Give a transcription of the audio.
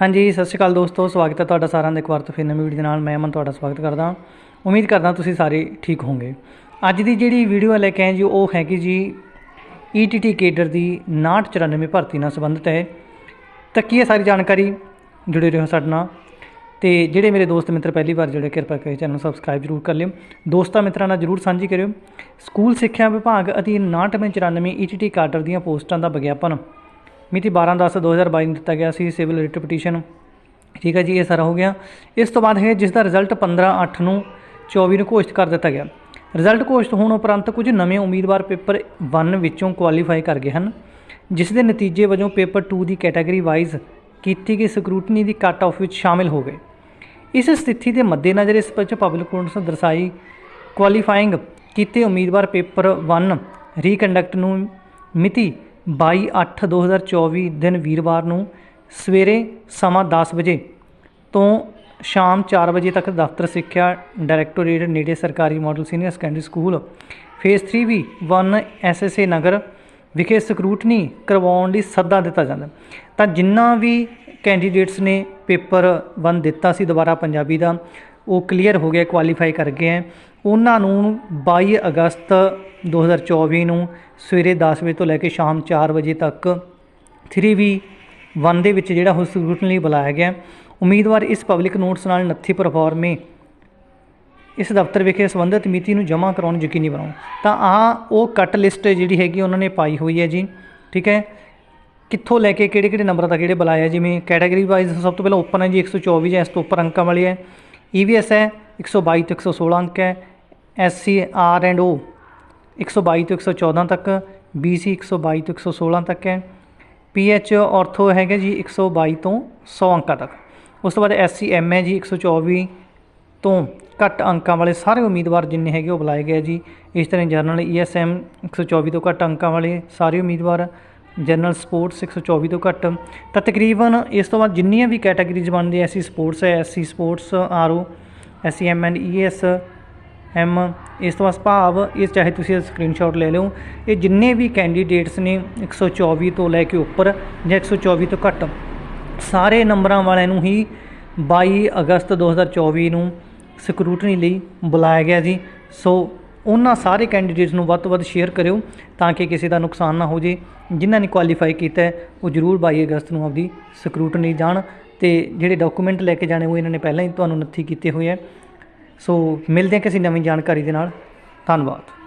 ਹਾਂਜੀ, ਸਤਿ ਸ਼੍ਰੀ ਅਕਾਲ ਦੋਸਤੋ, ਸਵਾਗਤ ਹੈ ਤੁਹਾਡਾ ਸਾਰਿਆਂ ਦਾ ਇੱਕ ਵਾਰ ਤੋਂ ਫਿਰ ਨਵੀਂ ਵੀਡੀਓ ਦੇ ਨਾਲ। ਮੈਂ ਅਮਨ ਤੁਹਾਡਾ ਸਵਾਗਤ ਕਰਦਾ ਉਮੀਦ ਕਰਦਾ ਤੁਸੀਂ ਸਾਰੇ ਠੀਕ ਹੋਵੋਗੇ। ਅੱਜ ਦੀ ਜਿਹੜੀ ਵੀਡੀਓ ਲੈ ਕੇ ਆਏ ਜੀ, ਉਹ ਹੈਗੀ ਜੀ ਈਟੀਟੀ ਕੇਡਰ ਦੀ 6994 ਭਰਤੀ ਨਾਲ ਸੰਬੰਧਿਤ ਹੈ। ਤਾਂ ਕੀ ਹੈ ਸਾਰੀ ਜਾਣਕਾਰੀ ਜੁੜੇ ਰਹੋ ਸਾਡੇ ਨਾਲ। ਤੇ ਜਿਹੜੇ ਮੇਰੇ ਦੋਸਤ ਮਿੱਤਰ ਪਹਿਲੀ ਵਾਰ ਜਿਹੜੇ ਕਿਰਪਾ ਕਰਕੇ ਚੈਨਲ ਨੂੰ ਸਬਸਕ੍ਰਾਈਬ ਜ਼ਰੂਰ ਕਰ ਲਿਓ। ਦੋਸਤਾਂ ਮਿੱਤਰਾਂ ਨਾਲ ਜ਼ਰੂਰ ਸਾਂਝੀ ਕਰਿਓ। ਸਕੂਲ ਸਿੱਖਿਆ ਵਿਭਾਗ ਅਧੀਨ 6994 ਈਟੀਟੀ ਕਾਡਰ ਦੀਆਂ ਪੋਸਟਾਂ ਦਾ ਵਿਗਿਆਪਨ ਮਿਤੀ 12/10/2022 ਨੂੰ ਦਿੱਤਾ ਗਿਆ ਸੀ ਸਿਵਲ ਰਿਟ ਪਟੀਸ਼ਨ। ਠੀਕ ਹੈ ਜੀ, ਇਹ ਸਾਰਾ ਹੋ ਗਿਆ। ਇਸ ਤੋਂ ਬਾਅਦ ਹੈ ਜਿਸ ਦਾ ਰਿਜ਼ਲਟ 15/8 ਨੂੰ 24 ਨੂੰ ਘੋਸ਼ਿਤ ਕਰ ਦਿੱਤਾ ਗਿਆ। ਰਿਜ਼ਲਟ ਘੋਸ਼ਿਤ ਹੋਣ ਉਪਰੰਤ ਕੁਝ ਨਵੇਂ ਉਮੀਦਵਾਰ ਪੇਪਰ 1 ਵਿੱਚੋਂ ਕੁਆਲੀਫਾਈ ਕਰ ਗਏ ਹਨ, ਜਿਸ ਦੇ ਨਤੀਜੇ ਵਜੋਂ ਪੇਪਰ 2 ਦੀ ਕੈਟਾਗਰੀ ਵਾਈਜ਼ ਕੀਤੀ ਗਈ ਸਕਰੂਟਨੀ ਦੀ ਕੱਟ ਆਫ ਵਿੱਚ ਸ਼ਾਮਿਲ ਹੋ ਗਏ। ਇਸ ਸਥਿਤੀ ਦੇ ਮੱਦੇਨਜ਼ਰ ਇਸ ਵਿੱਚ ਪਬਲਿਕ ਨੋਟਿਸ ਦਰਸਾਈ ਕੁਆਲੀਫਾਈਂਗ ਕੀਤੇ ਉਮੀਦਵਾਰ ਪੇਪਰ 1 ਰੀਕੰਡਕਟ ਨੂੰ ਮਿਤੀ 22/8/2024 ਦਿਨ ਵੀਰਵਾਰ ਨੂੰ ਸਵੇਰੇ ਸਮਾਂ 10 ਵਜੇ ਤੋਂ ਸ਼ਾਮ 4 ਵਜੇ ਤੱਕ ਦਫ਼ਤਰ ਸਿੱਖਿਆ ਡਾਇਰੈਕਟੋਰੇਟ ਨੇੜੇ ਸਰਕਾਰੀ model senior secondary school phase 3 B 1 SSA Nagar ਵਿਖੇ ਸਕਰੂਟਨੀ ਕਰਵਾਉਣ ਲਈ ਸੱਦਾ ਦਿੱਤਾ ਜਾਂਦਾ। ਤਾਂ ਜਿੰਨਾ ਵੀ ਕੈਂਡੀਡੇਟਸ ਨੇ ਪੇਪਰ 1 ਦਿੱਤਾ ਸੀ ਦੁਬਾਰਾ ਪੰਜਾਬੀ ਦਾ ਉਹ ਕਲੀਅਰ ਹੋ ਗਿਆ ਕੁਆਲੀਫਾਈ ਕਰ ਗਏ ਹੈ। ਉਹਨਾਂ ਨੂੰ 22 ਅਗਸਤ 2024 ਨੂੰ ਸਵੇਰੇ 10 ਵਜੇ ਤੋਂ ਲੈ ਕੇ ਸ਼ਾਮ 4 ਵਜੇ ਤੱਕ 3V 1 ਦੇ ਵਿੱਚ ਜਿਹੜਾ ਉਹ ਸਕਰੂਟਨੀ ਲਈ ਬੁਲਾਇਆ ਗਿਆ। ਉਮੀਦਵਾਰ ਇਸ ਪਬਲਿਕ ਨੋਟਸ ਨਾਲ ਨੱਥੀ ਪਰਫਾਰਮੇ ਇਸ ਦਫ਼ਤਰ ਵਿਖੇ ਸੰਬੰਧਿਤ ਮਿਤੀ ਨੂੰ ਜਮ੍ਹਾਂ ਕਰਾਉਣ ਯਕੀਨੀ ਬਣਾਓ। ਤਾਂ ਆ ਉਹ ਕੱਟ ਲਿਸਟ ਜਿਹੜੀ ਹੈਗੀ ਉਹਨਾਂ ਨੇ ਪਾਈ ਹੋਈ ਹੈ ਜੀ। ਠੀਕ ਹੈ? ਕਿੱਥੋਂ ਲੈ ਕੇ ਕਿਹੜੇ ਕਿਹੜੇ ਨੰਬਰਾਂ ਤੱਕ ਜਿਹੜੇ ਬੁਲਾਇਆ ਜਿਵੇਂ ਕੈਟਾਗਰੀ ਵਾਈਜ਼ ਸਭ ਤੋਂ ਪਹਿਲਾਂ ਓਪਨ ਹੈ ਜੀ 124 ਜਾਂ ਇਸ ਤੋਂ ਉੱਪਰ ਅੰਕਾਂ ਵਾਲੀ ਹੈ। ਈਵੀਐਸ ਹੈ 122 ਤੋਂ 116 ਅੰਕ ਹੈ ਐਸਸੀ ਆਰ ਐਂਡ ਓ 122 ਤੋਂ 114 ਤੱਕ ਬੀਸੀ 122 ਤੋਂ 116 ਤੱਕ ਹੈ ਪੀਐਚ ਆਰਥੋ ਹੈਗਾ ਜੀ 122 ਤੋਂ 100 ਅੰਕਾਂ ਤੱਕ। ਉਸ ਤੋਂ ਬਾਅਦ ਐਸਸੀ ਐਮ ਹੈ ਜੀ 124 ਤੋਂ ਘੱਟ ਅੰਕਾਂ ਵਾਲੇ ਸਾਰੇ ਉਮੀਦਵਾਰ ਜਿੰਨੇ ਹੈਗੇ ਉਹ ਬੁਲਾਏ ਗਏ ਜੀ। ਇਸ ਤਰ੍ਹਾਂ ਜਰਨਲ ਈਐਸਐਮ 124 ਤੋਂ ਘੱਟ ਅੰਕਾਂ ਵਾਲੇ ਸਾਰੇ ਉਮੀਦਵਾਰ ਜਨਰਲ ਸਪੋਰਟਸ 124 ਤੋਂ ਘੱਟ। ਤਾਂ ਤਕਰੀਬਨ ਇਸ ਤੋਂ ਬਾਅਦ ਜਿੰਨੀਆਂ ਵੀ ਕੈਟਾਗਰੀਜ਼ ਬਣਦੀਆਂ, ਐਸਸੀ ਸਪੋਰਟਸ ਹੈ, SC sports, RO, SC M and ES M, ਇਸ ਤੋਂ ਬਾਅਦ ਭਾਵ, ਇਹ ਚਾਹੇ ਤੁਸੀਂ ਸਕਰੀਨਸ਼ਾਟ ਲੈ ਲਿਓ, ਇਹ ਜਿੰਨੇ ਵੀ ਕੈਂਡੀਡੇਟਸ ਨੇ 124 ਤੋਂ ਲੈ ਕੇ ਉੱਪਰ ਜਾਂ 124 ਤੋਂ ਘੱਟ। ਸਾਰੇ ਨੰਬਰਾਂ ਵਾਲਿਆਂ ਨੂੰ ਹੀ 22 ਅਗਸਤ 2024 ਨੂੰ ਸਕਰੂਟਨੀ ਲਈ ਬੁਲਾਇਆ ਗਿਆ ਜੀ। ਸੋ ਉਹਨਾਂ ਸਾਰੇ ਕੈਂਡੀਡੇਟਸ ਨੂੰ ਵੱਧ ਤੋਂ ਵੱਧ ਸ਼ੇਅਰ ਕਰਿਓ ਤਾਂ ਕਿ ਕਿਸੇ ਦਾ ਨੁਕਸਾਨ ਨਾ ਹੋ ਜੇ। ਜਿਨ੍ਹਾਂ ਨੇ ਕੁਆਲੀਫਾਈ ਕੀਤਾ ਉਹ ਜ਼ਰੂਰ 22 ਅਗਸਤ ਨੂੰ ਆਪਦੀ ਸਕਰੂਟਨੀ ਜਾਣ ਤੇ ਜਿਹੜੇ ਡਾਕੂਮੈਂਟ ਲੈ ਕੇ ਜਾਣੇ ਉਹ ਇਹਨਾਂ ਨੇ ਪਹਿਲਾਂ ਹੀ ਤੁਹਾਨੂੰ ਨੱਥੀ ਕੀਤੇ ਹੋਏ ਹੈ। ਸੋ ਮਿਲਦੇ ਹਾਂ ਕਿਸੇ ਨਵੀਂ ਜਾਣਕਾਰੀ ਦੇ ਨਾਲ। ਧੰਨਵਾਦ।